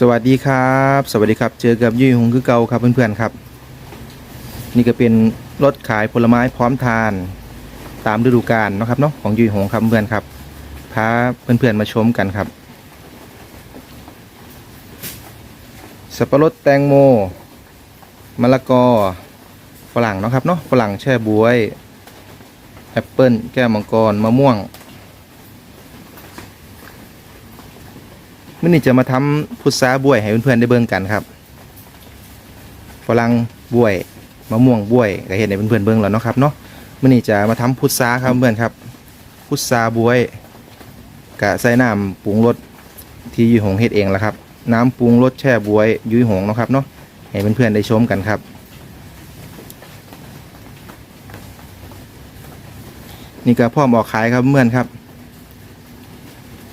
สวัสดีครับ สวัสดีครับ เจอกับยุ้ยหงคือเก่าครับเพื่อนๆครับ นี่ก็เป็นรถขายผลไม้พร้อมทานตามฤดูกาลนะครับเนาะของยุ้ยหงครับเพื่อนครับพาเพื่อนๆมาชมกันครับ สับปะรดแตงโมมะละกอฝรั่งนะครับเนาะฝรั่งแช่บวยแอปเปิ้ลแก้วมังกรมะม่วง มื่อนี้จะมาทำพุทราบวยให้เพื่อนๆได้เบิ่งกันครับฝรั่งบวยมะม่วงบวยก็เห็นในเพื่อนๆเบิ่งแล้วเนาะครับเนาะมื่อนี้จะมาทำพุทราครับเพื่อนครับ พุทราบวยกะใส่น้ำปรุงรสที่ยุยหงเฮ็ดเองละครับ น้ำปรุงรสแช่บวยยุยหงเนาะครับเนาะให้เพื่อนๆได้ชมกันครับนี่ก็พ่อมออกขายครับเพื่อนครับ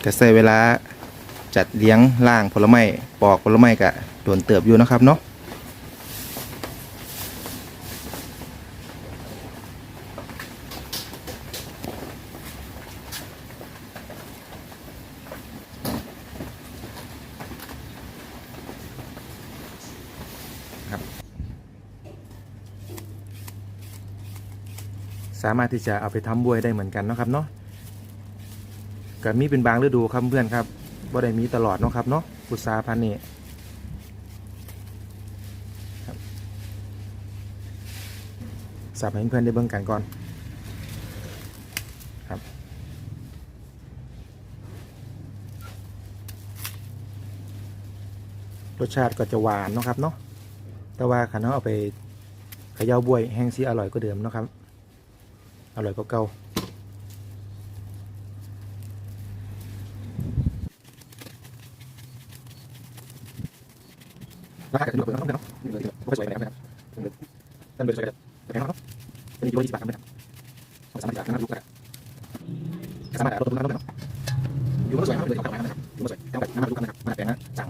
ก็ใส่เวลา จัดเลี้ยงล่างผลไม้ปอกผลไม้กะโดนเติบอยู่นะครับเนาะสามารถที่จะเอาไปทำบวยได้เหมือนกันนะครับเนาะก็มีเป็นบางฤดูครับเพื่อนครับ บ่ได้มีตลอดเนาะครับเนาะพุทราพันนี้ครับสับให้เพื่อนได้เบิ่งกันก่อนครับรสชาติก็จะหวานเนาะครับเนาะแต่ว่าขันเอาไปขย่าบวยแห้งซีอร่อยก็เดิมเนาะครับ อร่อยก็เก่า ราคาจะดูเปิดน้องเนาะนี่เลยไม่สวยนะครับท่านเบอร์สวยกันแต่แพงเนาะเป็นยูโรที่สิบบาทครับสามารถจากนั้นลูกก็สามารถลดต้นทุนได้เนาะยูโรสวยครับเลยเอากลับมานะครับยูโรสวยเอากลับมาลูกกันนะครับมาแพงนะสั่ง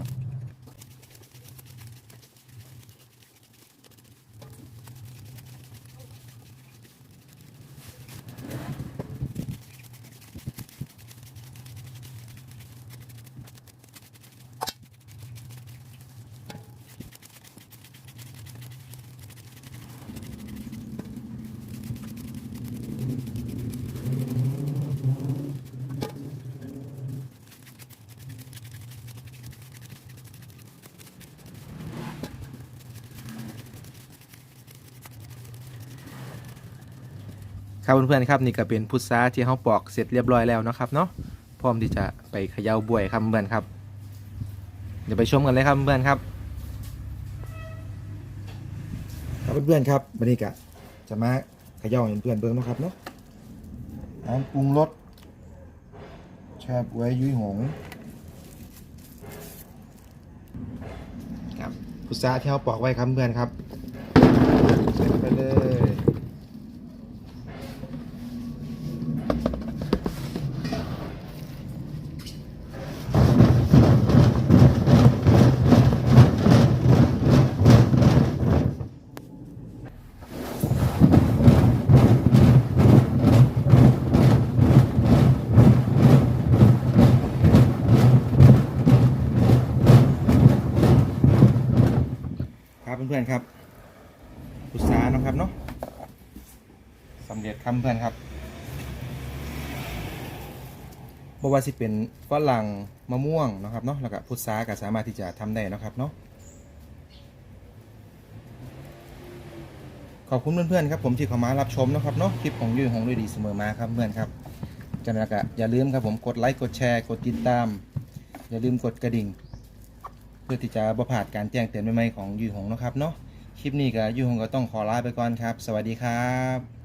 ครับเพื่อนๆครับนี่ก็เป็นพุทราที่เขาปอกเสร็จเรียบร้อยแล้วนะครับเนาะพร้อมที่จะไปเขย่าบวยครับเพื่อนครับ เดี๋ยวไปชมกันเลยครับเพื่อนครับครับเพื่อนๆครับวันนี้ก็จะมาเขย่าเพื่อนเบิ่งนะครับเนาะน้ำปรุงรสแช่บวยยุ้ยหงครับพุทราที่เขาปอกไว้ครับเพื่อนครับใส่ลงไปเลย ครับ เพื่อนๆครับพุทราเนาะครับเนาะสำเร็จครับเพื่อนครับบว่าสิเป็นฝรั่งมะม่วงนะครับเนาะแล้วก็พุทราก็สามารถที่จะทำได้นะครับเนาะขอบคุณเพื่อนๆครับผมที่เข้ามารับชมนะครับเนาะคลิปของยุ้ยหงด้วยดีเสมอมาครับเพื่อนครับจันั้นก็อย่าลืมครับผมกดไลค์กดแชร์กดติดตาม อย่าลืมกดกระดิ่ง พื่อที่จะบ่ผ่าดการแจ้งเตือนใหม่ๆของยูหงนะครับเนาะคลิปนี้ก็ยูหงก็ต้องขอลาไปก่อนครับ สวัสดีครับ